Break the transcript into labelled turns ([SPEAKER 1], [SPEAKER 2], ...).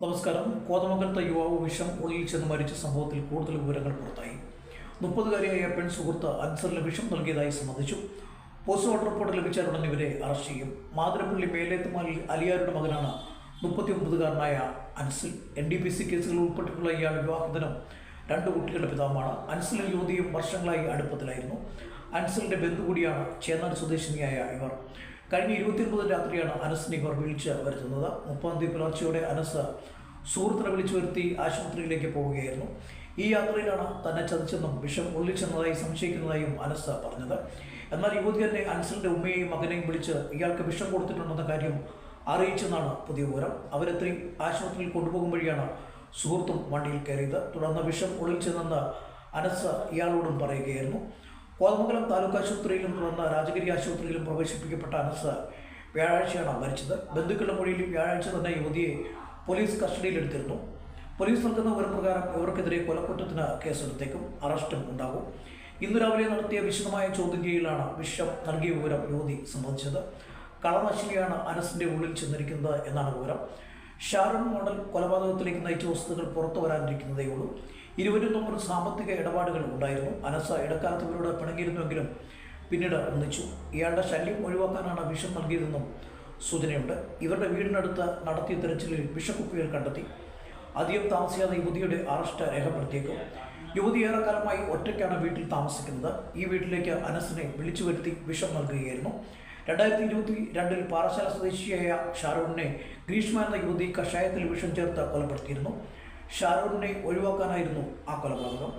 [SPEAKER 1] നമസ്കാരം. കോതമംഗലത്തെ യുവാവ് വിഷം ഉള്ളിൽ ചെന്ന് മരിച്ച സംഭവത്തിൽ കൂടുതൽ വിവരങ്ങൾ പുറത്തായി. മുപ്പതുകാരിയായ പെൺ സുഹൃത്ത് അൻസറിന് വിഷം നൽകിയതായി സമ്മതിച്ചു. പോസ്റ്റ്മോർട്ടം റിപ്പോർട്ട് ലഭിച്ചാൽ ഉടൻ ഇവരെ അറസ്റ്റ് ചെയ്യും. മാതിരപ്പള്ളി മേലേത്തുമാലിൽ അലിയാരുടെ മകനാണ് മുപ്പത്തിയൊമ്പതുകാരനായ Ansil. N D P S കേസുകൾ ഉൾപ്പെട്ടിട്ടുള്ള ഇയാൾ വിവാഹിതനും രണ്ട് കുട്ടികളുടെ പിതാവാണ് അൻസിലും യുവതിയും വർഷങ്ങളായി അടുപ്പത്തിലായിരുന്നു. അൻസലിന്റെ ബന്ധു കൂടിയാണ് ചേന്നാട് സ്വദേശിനിയായ ഇവർ. കഴിഞ്ഞ ഇരുപത്തിയൊൻപത് രാത്രിയാണ് അനസിനെ ഇവർ വിളിച്ച് വരുത്തുന്നത്. മുപ്പാം തീയതി പുലർച്ചെയോടെ അനസ് സുഹൃത്തിനെ വിളിച്ചു വരുത്തി ആശുപത്രിയിലേക്ക് പോവുകയായിരുന്നു. ഈ യാത്രയിലാണ് തന്നെ ചതിച്ചെന്നും വിഷം ഉള്ളിൽ ചെന്നതായി സംശയിക്കുന്നതായും അനസ് പറഞ്ഞത്. എന്നാൽ യുവതി തന്നെ അൻസലിന്റെ ഉമ്മയെയും മകനെയും വിളിച്ച് ഇയാൾക്ക് വിഷം കൊടുത്തിട്ടുണ്ടെന്ന കാര്യം അറിയിച്ചെന്നാണ് പുതിയ വിവരം. അവരെത്തി ആശുപത്രിയിൽ കൊണ്ടുപോകും സുഹൃത്തും വണ്ടിയിൽ കയറിയത്. തുടർന്ന് വിഷം ചെന്നെന്ന് അനസ് ഇയാളോടും പറയുകയായിരുന്നു. കോതമംഗലം താലൂക്ക് ആശുപത്രിയിലും തുടർന്ന് രാജഗിരി ആശുപത്രിയിലും പ്രവേശിപ്പിക്കപ്പെട്ട അനസ് വ്യാഴാഴ്ചയാണ് മരിച്ചത്. ബന്ധുക്കളുടെ മൊഴിയിൽ വ്യാഴാഴ്ച തന്നെ യുവതിയെ പോലീസ് കസ്റ്റഡിയിലെടുത്തിരുന്നു. പോലീസ് നൽകുന്ന വിവരപ്രകാരം ഇവർക്കെതിരെ കൊലക്കുറ്റത്തിന് കേസെടുത്തേക്കും അറസ്റ്റും ഉണ്ടാകും. ഇന്ന് രാവിലെ നടത്തിയ വിശദമായ ചോദ്യം ചെയ്യലാണ് വിഷം നൽകിയ വിവരം യുവതി സംബന്ധിച്ചത്. കളനാശിനിയാണ് അനസിന്റെ ഉള്ളിൽ ചെന്നിരിക്കുന്നത് എന്നാണ് വിവരം. ഷാരൺ മോഡൽ കൊലപാതകത്തിലേക്ക് നയിച്ച വസ്തുക്കൾ പുറത്തു വരാനിരിക്കുന്നതേ ഉള്ളൂ ഇരുവരും തമ്മിൽ സാമ്പത്തിക ഇടപാടുകൾ ഉണ്ടായിരുന്നു. അനസ ഇടക്കാലത്ത് ഇവരോട് പിണങ്ങിയിരുന്നുവെങ്കിലും പിന്നീട് ഒന്നിച്ചു. ഇയാളുടെ ശല്യം ഒഴിവാക്കാനാണ് വിഷം നൽകിയതെന്നും സൂചനയുണ്ട്. ഇവരുടെ വീടിനടുത്ത് നടത്തിയ തെരച്ചിലിൽ വിഷക്കുപ്പികൾ കണ്ടെത്തി. അധികം താമസിയാതെ യുവതിയുടെ അറസ്റ്റ് രേഖപ്പെടുത്തിയേക്കും. യുവതി ഏറെക്കാലമായി ഒറ്റയ്ക്കാണ് വീട്ടിൽ താമസിക്കുന്നത്. ഈ വീട്ടിലേക്ക് അനസിനെ വിളിച്ചു വരുത്തി വിഷം നൽകുകയായിരുന്നു. രണ്ടായിരത്തി ഇരുപത്തി രണ്ടിൽ പാറശാല സ്വദേശിയായ ഷാരൂണിനെ ഗ്രീഷ്മ എന്ന യുവതി കഷായത്തിൽ വിഷം ചേർത്ത് കൊലപ്പെടുത്തിയിരുന്നു. ഷാരൂണിനെ ഒഴിവാക്കാനായിരുന്നു ആ കൊലപാതകം.